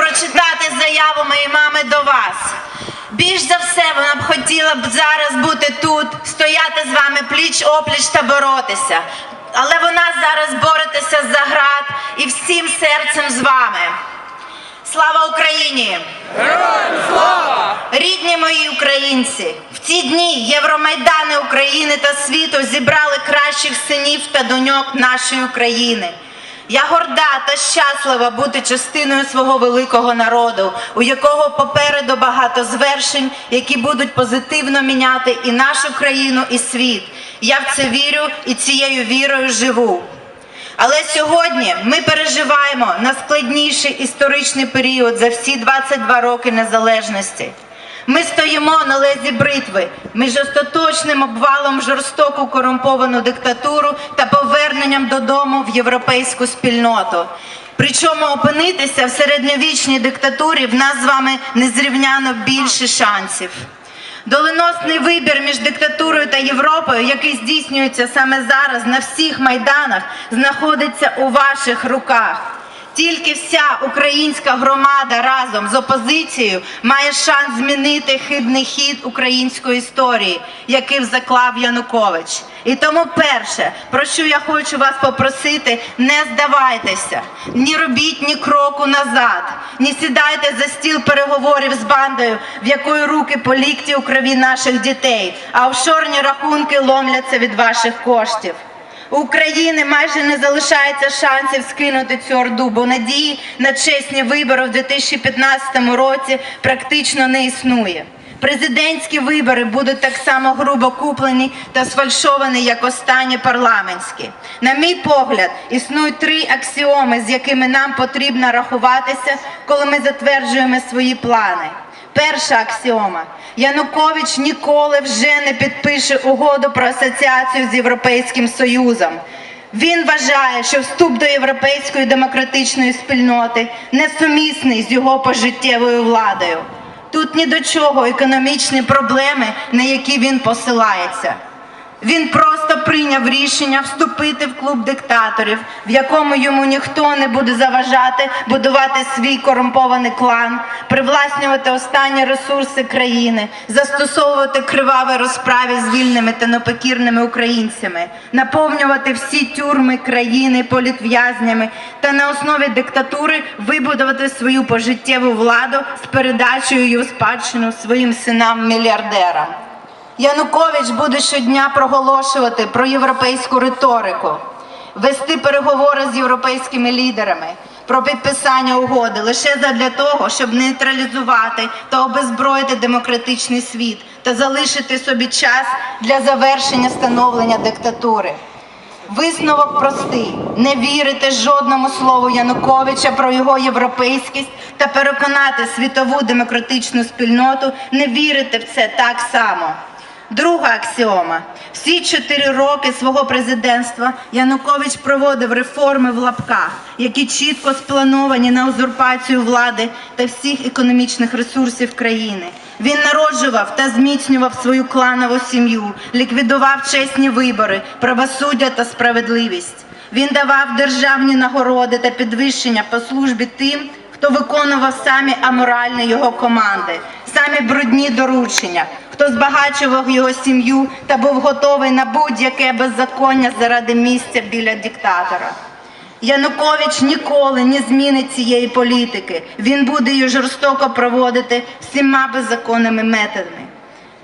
прочитати заяву моєї мами до вас. Більш за все, вона б хотіла б зараз бути тут, стояти з вами пліч опліч та боротися. Але вона зараз бореться за град і всім серцем з вами. Слава Україні! Рідні мої українці, в ці дні Євромайдани України та світу зібрали кращих синів та доньок нашої України. Я горда та щаслива бути частиною свого великого народу, у якого попереду багато звершень, які будуть позитивно міняти і нашу країну, і світ. Я в це вірю і цією вірою живу. Але сьогодні ми переживаємо найскладніший історичний період за всі 22 роки незалежності. Ми стоїмо на лезі бритви між остаточним обвалом жорстоку корумповану диктатуру та поверненням додому в європейську спільноту. Причому опинитися в середньовічній диктатурі в нас з вами незрівняно більше шансів. Доленосний вибір між диктатурою та Європою, який здійснюється саме зараз на всіх майданах, знаходиться у ваших руках. Тільки вся українська громада разом з опозицією має шанс змінити хибний хід української історії, який заклав Янукович. І тому перше, про що я хочу вас попросити, не здавайтеся, ні робіть ні кроку назад, ні сідайте за стіл переговорів з бандою, в якої руки по лікті у крові наших дітей, а офшорні рахунки ломляться від ваших коштів. У України майже не залишається шансів скинути цю орду, бо надії на чесні вибори в 2015 році практично не існує. Президентські вибори будуть так само грубо куплені та сфальшовані, як останні парламентські. На мій погляд, існують три аксіоми, з якими нам потрібно рахуватися, коли ми затверджуємо свої плани. Перша аксіома. Янукович ніколи вже не підпише угоду про асоціацію з Європейським Союзом. Він вважає, що вступ до європейської демократичної спільноти несумісний з його пожиттєвою владою. Тут ні до чого економічні проблеми, на які він посилається. Він просто прийняв рішення вступити в клуб диктаторів, в якому йому ніхто не буде заважати будувати свій корумпований клан, привласнювати останні ресурси країни, застосовувати криваві розправи з вільними та непокірними українцями, наповнювати всі тюрми країни політв'язнями та на основі диктатури вибудувати свою пожиттєву владу з передачею її у спадщину своїм синам-мільярдерам. Янукович буде щодня проголошувати про європейську риторику, вести переговори з європейськими лідерами про підписання угоди лише задля того, щоб нейтралізувати та обезброїти демократичний світ та залишити собі час для завершення становлення диктатури. Висновок простий: не вірити жодному слову Януковича про його європейськість та переконати світову демократичну спільноту не вірити в це так само. Друга аксіома: всі чотири роки свого президентства Янукович проводив реформи в лапках, які чітко сплановані на узурпацію влади та всіх економічних ресурсів країни. Він народжував та зміцнював свою кланову сім'ю, ліквідував чесні вибори, правосуддя та справедливість. Він давав державні нагороди та підвищення по службі тим, хто виконував самі аморальні його команди, самі брудні доручення, хто збагачував його сім'ю та був готовий на будь-яке беззаконня заради місця біля диктатора. Янукович ніколи не змінить цієї політики. Він буде її жорстоко проводити всіма беззаконними методами.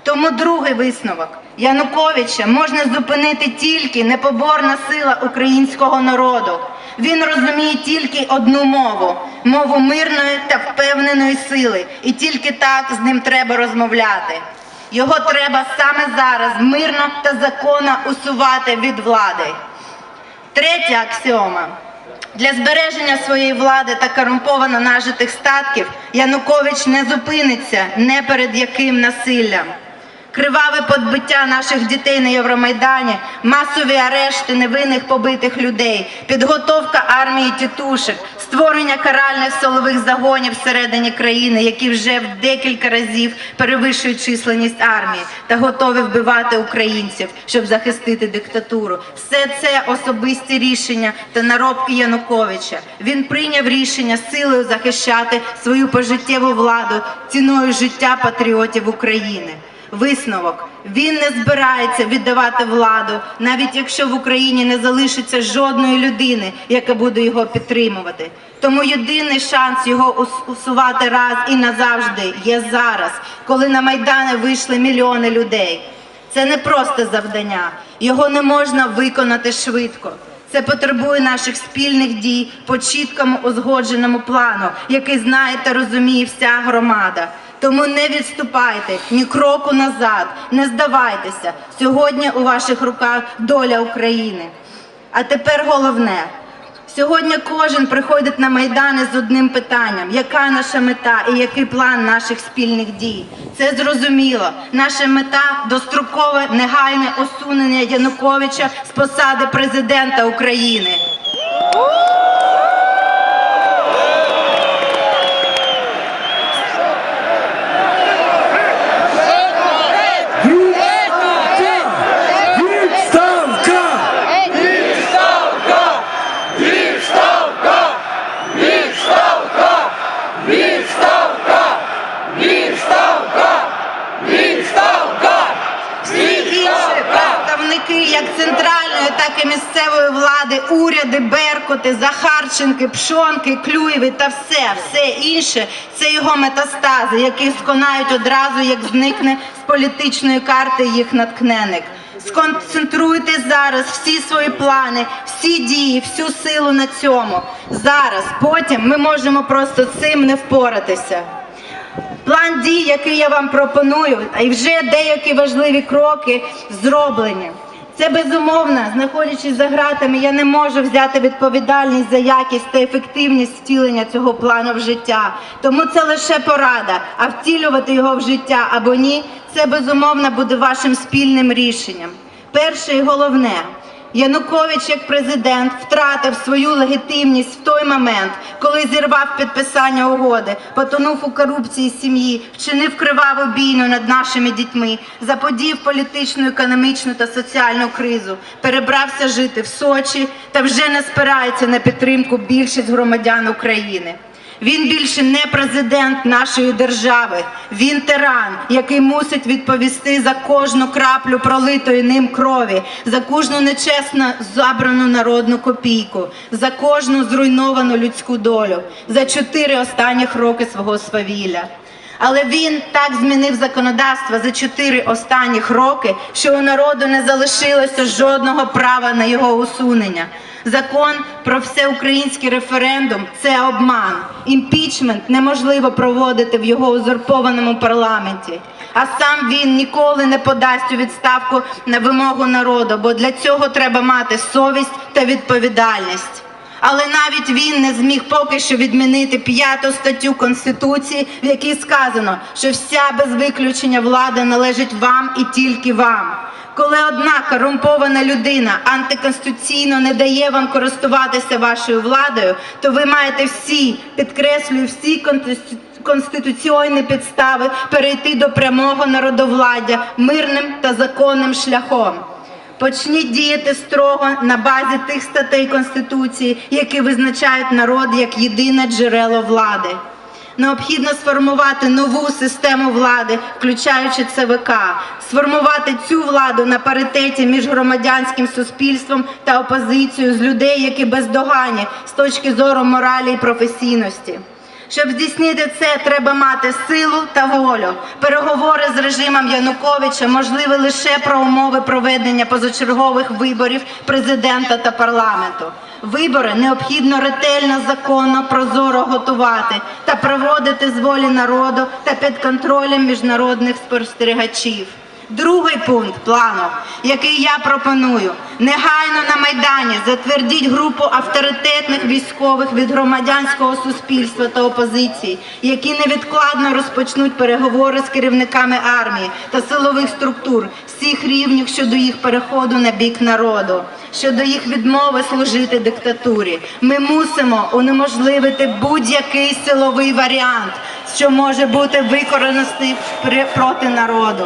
Тому другий висновок Януковича можна зупинити тільки непоборна сила українського народу. Він розуміє тільки одну мову мову мирної та впевненої сили, і тільки так з ним треба розмовляти. Його треба саме зараз мирно та законно усувати від влади. Третя аксіома. Для збереження своєї влади та корумповано нажитих статків Янукович не зупиниться не перед яким насиллям. Криваве подбиття наших дітей на Євромайдані, масові арешти невинних побитих людей, підготовка армії тітушек, створення каральних силових загонів всередині країни, які вже в декілька разів перевищують численність армії та готові вбивати українців, щоб захистити диктатуру. Все це особисті рішення та наробки Януковича. Він прийняв рішення силою захищати свою пожиттєву владу ціною життя патріотів України. Висновок він не збирається віддавати владу, навіть якщо в Україні не залишиться жодної людини, яка буде його підтримувати. Тому єдиний шанс його усувати раз і назавжди є зараз, коли на майдани вийшли мільйони людей. Це не просто завдання, його не можна виконати швидко. Це потребує наших спільних дій по чіткому узгодженому плану, який знає та розуміє вся громада. Тому не відступайте ні кроку назад, не здавайтеся. Сьогодні у ваших руках доля України. А тепер головне. Сьогодні кожен приходить на майдани з одним питанням: яка наша мета і який план наших спільних дій? Це зрозуміло. Наша мета дострокове негайне усунення Януковича з посади президента України. Беркути, Захарченки, Пшонки, Клюєві та все, все інше це його метастази, які сконають одразу, як зникне з політичної карти їх наткненик. Сконцентруйте зараз всі свої плани, всі дії, всю силу на цьому. Зараз, потім ми можемо просто цим не впоратися. План дій, який я вам пропоную, й вже деякі важливі кроки зроблені. Це безумовно, знаходячись за ґратами, я не можу взяти відповідальність за якість та ефективність втілення цього плану в життя. Тому це лише порада, а втілювати його в життя або ні, це безумовно буде вашим спільним рішенням. Перше і головне. Янукович як президент втратив свою легітимність в той момент, коли зірвав підписання угоди, потонув у корупції сім'ї, вчинив криваву бійну над нашими дітьми, заподів політичну, економічну та соціальну кризу, перебрався жити в Сочі та вже не спирається на підтримку більшість громадян України. Він більше не президент нашої держави. Він тиран, який мусить відповісти за кожну краплю пролитої ним крові, за кожну нечесно забрану народну копійку, за кожну зруйновану людську долю, за чотири останніх роки свого свавілля. Але він так змінив законодавство за чотири останніх роки, що у народу не залишилося жодного права на його усунення. Закон про всеукраїнський референдум це обман. Імпічмент неможливо проводити в його узурпованому парламенті. А сам він ніколи не подасть у відставку на вимогу народу, бо для цього треба мати совість та відповідальність. Але навіть він не зміг поки що відмінити п'яту статтю Конституції, в якій сказано, що вся без виключення влада належить вам і тільки вам. Коли одна корумпована людина антиконституційно не дає вам користуватися вашою владою, то ви маєте всі, підкреслюю, всі конститу- конституційні підстави перейти до прямого народовладдя мирним та законним шляхом. Почніть діяти строго на базі тих статей Конституції, які визначають народ як єдине джерело влади. Необхідно сформувати нову систему влади, включаючи ЦВК, сформувати цю владу на паритеті між громадянським суспільством та опозицією з людей, які бездоганні з точки зору моралі і професійності. Щоб здійснити це, треба мати силу та волю. Переговори з режимом Януковича можливі лише про умови проведення позачергових виборів президента та парламенту. Вибори необхідно ретельно, законно, прозоро готувати та проводити з волі народу та під контролем міжнародних спостерігачів. Другий пункт плану, який я пропоную, негайно на Майдані затвердіть групу авторитетних військових від громадянського суспільства та опозиції, які невідкладно розпочнуть переговори з керівниками армії та силових структур всіх рівнів щодо їх переходу на бік народу, щодо їх відмови служити диктатурі. Ми мусимо унеможливити будь-який силовий варіант, що може бути використаний проти народу.